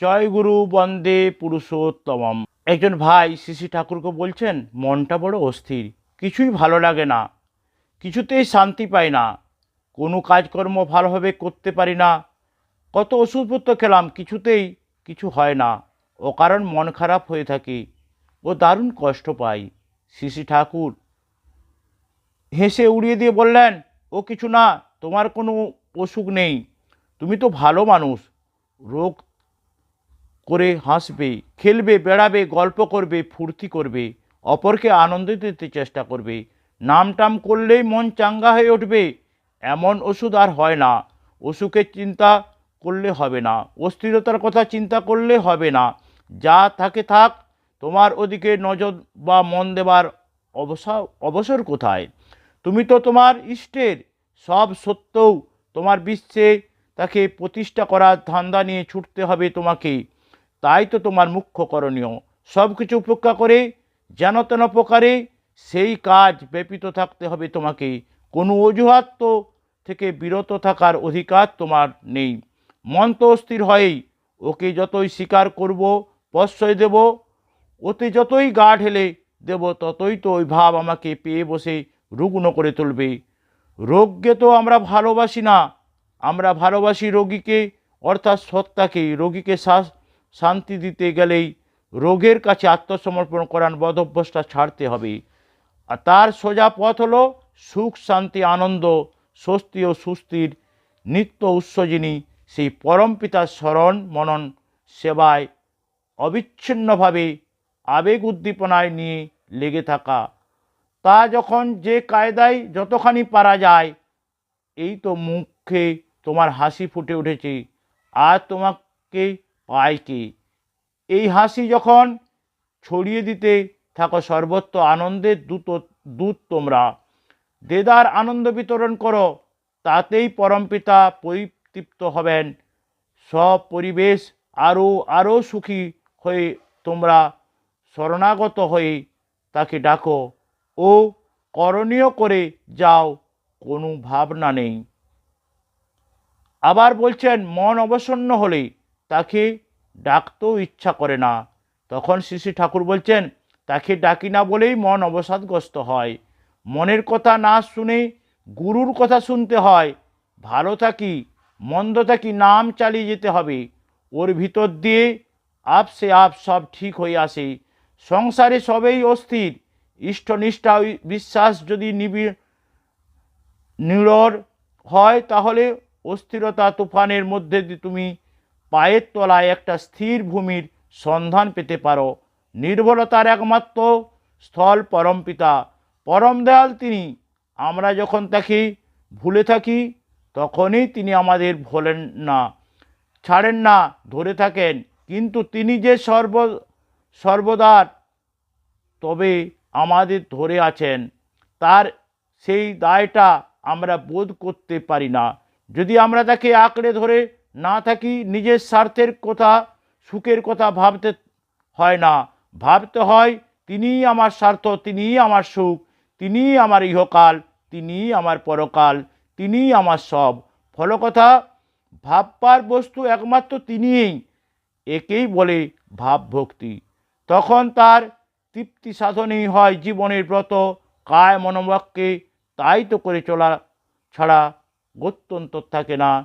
জয় গুরু, বন্দে পুরুষোত্তমম। একজন ভাই শ্রী ঠাকুরকে বলছেন, মনটা বড় অস্থির, কিছুই ভালো লাগে না, কিছুতেই শান্তি পাই না, কোনো কাজকর্ম ভালোভাবে করতে পারি না, কত ওষুধপত্র খেলাম, কিছুতেই কিছু হয় না ও কারণ মন খারাপ হয়ে থাকে, ও দারুণ কষ্ট পাই শ্রী ঠাকুর হেসে উড়িয়ে দিয়ে বললেন, ও কিছু না, তোমার কোনো অসুখ নেই, তুমি তো ভালো মানুষ, রোগ করে হাসবে, খেলবে, বেড়াবে, গল্প করবে, ফুর্তি করবে, অপরকে আনন্দ দিতে চেষ্টা করবে নাম টাম করলেই মন চাঙ্গা হয়ে উঠবে। এমন ওষুধ আর হয় না। অসুখের চিন্তা করলে হবে না। অস্থিরতার কথা চিন্তা করলে হবে না। যা থাকে থাক, তোমার ওদিকে নজর বা মন দেবার অবসর অবসর কোথায়? তুমি তো তোমার ইষ্টের সব সত্ত্বেও তোমার বিশ্বে তাকে প্রতিষ্ঠা করার ধান্দা নিয়ে ছুটতে হবে তোমাকে। তাই তো তোমার মুখ্য করণীয়। সব কিছু উপেক্ষা করে, যেন তেন প্রকারে সেই কাজ ব্যাপিত থাকতে হবে তোমাকে। কোনো অজুহাত তো থেকে বিরত থাকার অধিকার তোমার নেই। মন তো অস্থির হয়েই, ওকে যতই স্বীকার করব, প্রশ্রয় দেব, ওতে যতই গা ঢেলে দেব, ততই তো ওই ভাব আমাকে পেয়ে বসে রুগ্ন করে তুলবে। রোগকে তো আমরা ভালোবাসি না। আমরা ভালোবাসি রোগীকে, অর্থাৎ সত্তাকে। রোগীকে শ্বাস- শান্তি দিতে গেলেই রোগের কাছে আত্মসমর্পণ করার বদভ্যসটা ছাড়তে হবে। আর তার সোজা পথ হলো সুখ, শান্তি, আনন্দ, স্বস্তি ও সুস্থির নিত্য উৎসজিনী সেই পরম পিতার স্মরণ, মনন, সেবায় অবিচ্ছিন্নভাবে আবেগ উদ্দীপনায় নিয়ে লেগে থাকা। তা যখন যে কায়দায় যতখানি পারা যায়, এই তো মুখে তোমার হাসি ফুটে উঠেছে। আর তোমাকে পায় কে এই হাসি যখন ছড়িয়ে দিতে থাকো সর্বত্র আনন্দের দূত দূত তোমরা। দেদার আনন্দ বিতরণ করো, তাতেই পরমপিতা পরিতৃপ্ত হবেন। সব পরিবেশ আরও আরও সুখী হয়ে তোমরা শরণাগত হয়ে তাকে ডাকো। ও করণীয় করে যাও, কোনো ভাবনা নেই। আবার বলছেন, মন অবসন্ন হলে তাকে ডাকতেও ইচ্ছা করে না। তখন শ্রী ঠাকুর বলছেন, তাকে ডাকি না বলেই মন অবসাদগ্রস্ত হয়। মনের কথা না শুনে গুরুর কথা শুনতে হয়। ভালো থাকি মন্দ থাকি নাম চালিয়ে যেতে হবে। ওর ভিতর দিয়ে আপ সে আপ সব ঠিক হয়ে আসে। সংসারে সবেই অস্থির। ইষ্টনিষ্ঠা বিশ্বাস যদি নিবিড় নিড়র হয়, তাহলে অস্থিরতা তুফানের মধ্যে তুমি পায়ের তলায় একটা স্থির ভূমির সন্ধান পেতে পারো। নির্ভরতার একমাত্র স্থল পরমপিতা পরম দয়াল তিনি। আমরা যখন তাকে ভুলে থাকি, তখনই তিনি আমাদের ভোলেন না। ছাড়েন না, ধরে থাকেন। কিন্তু তিনি যে সর্ব, সর্বদার, তবে আমাদের ধরে আছেন। তার সেই দায়টা আমরা বোধ করতে পারি না। যদি আমরা তাকে আঁকড়ে ধরে না থাকি নিজের স্বার্থের কথা, সুখের কথা ভাবতে হয় না। ভাবতে হয়, তিনিই আমার স্বার্থ, তিনিই আমার সুখ, তিনিই আমার ইহকাল, তিনিই আমার পরকাল, তিনিই আমার সব। ফলকথা ভাববার বস্তু একমাত্র তিনিই। একেই বলে ভাবভক্তি। তখন তার তৃপ্তি সাধনেই হয় জীবনের ব্রত, কায় মনোবাক্যে তাই তো করে চলা ছাড়া গত্যন্তর থাকে না।